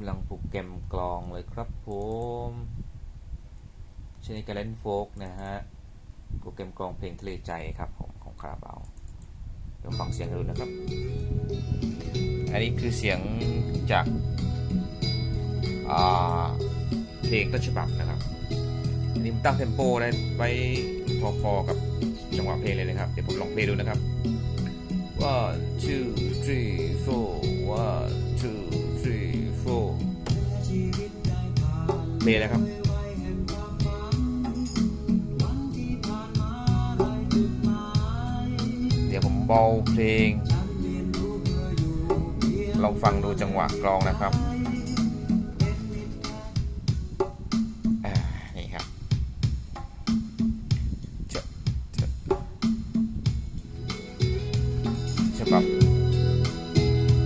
ำลังโปรแกมกลองเลยครับผมชนิดการเล่นโฟกนะฮะโปรแกรมกลองเพลงทะเลใจครับผมของคาราบาวเดี๋ยวฟังเสียงกันดูนะครับ อันนี้คือเสียงจากาเพลงต้นฉบับนะครับ อันนี้ผมตั้งเทมโปได้ไว้พอๆกับจังหวะเพลงเลยนะครับ เดี๋ยวผมลองเพลงดูนะครับ one two three four เพลงแล้วครับเดี๋ยวผมเบาเพลงลองฟังดูจังหวะกลองนะครับอ่านี่ครับเจะจะฉบับ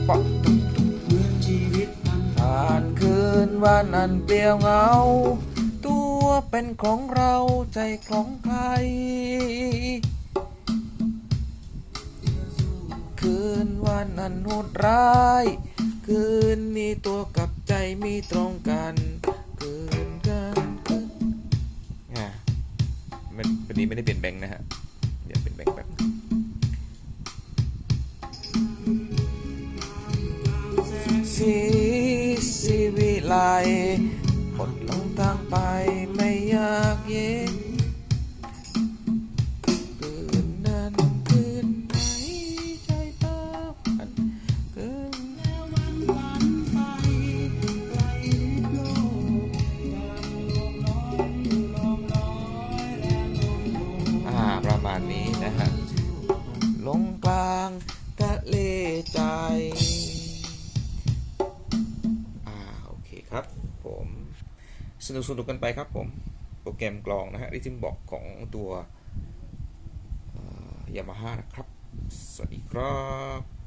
ปะตุ๊กตุ๊ก คืนวันอันเปลี่ยวเหงา ตัวเป็นของเราใจของใคร คืนวันอันโหดร้าย คืนนี้ตัวกับใจมีตรงกัน คืนกันคืนอ่ามันวันนี้ไม่ได้เปลี่ยนแบงค์นะฮะ เดี๋ยวเป็นแบงค์แบบนึงสีสี วิไลหมดลงทางไปไม่อยากเย็นคืนนั้นคืนไหนใจเธอฝันคืนแล้ววันฝันไปไกลโลกอ่าประมาณนี้นะฮะลงกลางทะเลใจ สนุกสนุกกันไปครับผม โปรแกรมกลองนะฮะที่ทิมบอกของตัวยามาฮ่านะครับ สวัสดีครับ